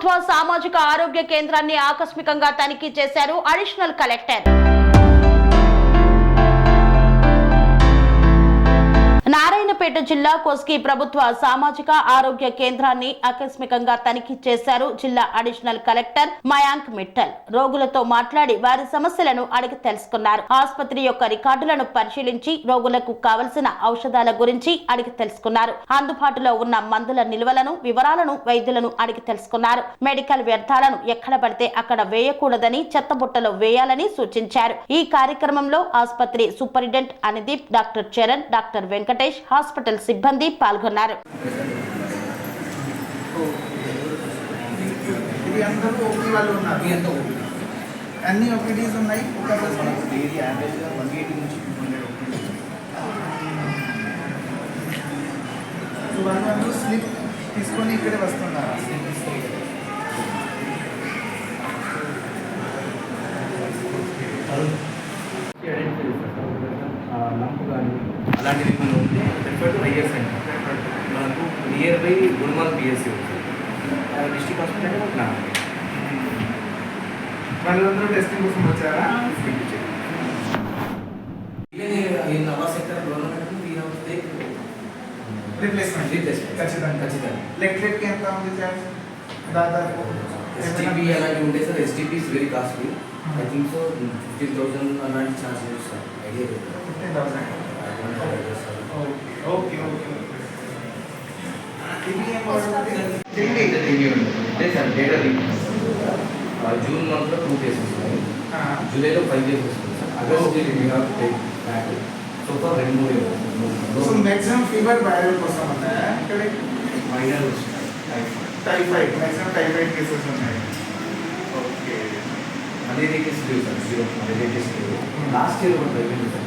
ప్రభుత్వ సామాజిక ఆరోగ్య కేంద్రాన్ని ఆకస్మికంగా తనిఖీ చేశారు అడిషనల్ కలెక్టర్. నారాయణపేట జిల్లా కోస్కి ప్రభుత్వ సామాజిక ఆరోగ్య కేంద్రాన్ని ఆకస్మికంగా తనిఖీ చేశారు జిల్లా అడిషనల్ కలెక్టర్ మయాంక్ మిట్టల్. రోగులతో మాట్లాడి వారి సమస్యలను అడిగి తెలుసుకున్నారు. ఆసుపత్రి యొక్క రికార్డులను పరిశీలించి రోగులకు కావలసిన ఔషధాల గురించి అడిగి తెలుసుకున్నారు. అందుబాటులో ఉన్న మందుల నిల్వలను వివరాలను వైద్యులను అడిగి తెలుసుకున్నారు. మెడికల్ వ్యర్థాలను ఎక్కడ పడితే అక్కడ వేయకూడదని చెత్తబుట్టలో వేయాలని సూచించారు. ఈ కార్యక్రమంలో ఆసుపత్రి superintendent Anideep doctor Charan doctor Venkata Venkatesh hospital సిబ్బంది పాల్గొన్నారు. అన్ని ఓపీడీస్ ఉన్నాయి. ఒక రోజు డైలీ యావరేజ్గా వన్ ఎయిటీ నుంచి టూ హండ్రెడ్ వాళ్ళు అందరూ స్లిప్ తీసుకొని ఇక్కడే వస్తున్నారు. అలాంటివి మనం ఉంటే ప్రిఫర్ టు ఐఎస్ సెంటర్ మనకు నియర్ బై గురుమాల్ పిఎస్సి ఉంటుంది డిస్ట్రిక్ట్ హాస్పిటల్ అంటే మనకు నాలుగు వాళ్ళందరూ టెస్టింగ్ కోసం వచ్చారా Even in our sector, government, we have to take replacement replacement. ఖచ్చితంగా ఖచ్చితంగా. ఎలక్ట్రిక్ ఎంత ఉంది చార్జ్ దాదాపు ఎస్టీపీ అలాంటివి ఉంటాయి sir STP is very costly I think so fifteen thousand అలాంటి ఛార్జ్ చేస్తారు idea fifteen thousand okay okay ఇది ఏం వాడుతుంది? ఢిల్లీ అంటే సార్ డేటా జూన్ మంత్లో టూ కేసెస్ ఉన్నాయి ఆ, జూలైలో ఫైవ్ కేసెస్ వస్తుంది sir August back so far రెండు సో మ్యాక్సిమం ఫీవర్ వైరల్ కోసం ఉన్నాయా ఇక్కడ minor typhoid maximum typhoid cases ఉన్నాయి ఓకే మలేరియా కేసు లేవు సార్ జీరో మలేరియా కేసు లేవు లాస్ట్ ఇయర్ కూడా తగ్గింది sir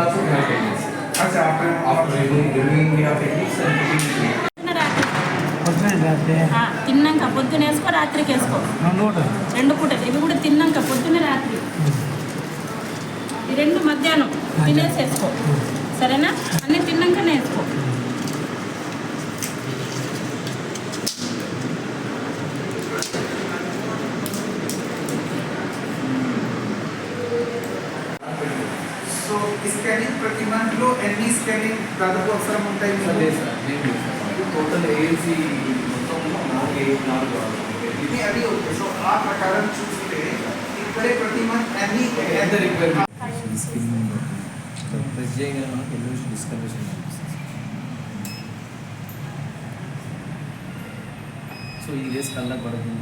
also we have techniques. అచ్చా అప్పుడు After removing, removing we have techniques and putting it. ఆ, తిన్నాక పొద్దున వేసుకో రాత్రికి వేసుకో. రెండు పూటలు. ఇవి కూడా తిన్నాక పొద్దున రాత్రి. ఈ రెండు మధ్యాహ్నం. తినేసి వేసుకో. సరేనా? అన్నీ తిన్నాకనే వేసుకో. సో స్కానింగ్ ప్రతి మంత్ లో ఎన్ని స్కానింగ్ దాదాపు అవసరం ఉంటాయి మీకు? అదే సార్, నేను లేదు సార్. మాకు టోటల్ ఏఎల్సీ మొత్తం నాలుగు ఏ- నాలుగు కావాలి. ఇది అది ఓకే సో ఆ ప్రకారం చూస్తే ఇక్కడే ప్రతి మంత్ అన్ని ఎంత రిక్వైర్మెంట్ ప్రెస్ చేయగానే మనకి ఎల్లోషన్ డిస్కలరేషన్ కనిపిస్తుంది సో ఈ రేస్ కళ్ళకు పడుతుంది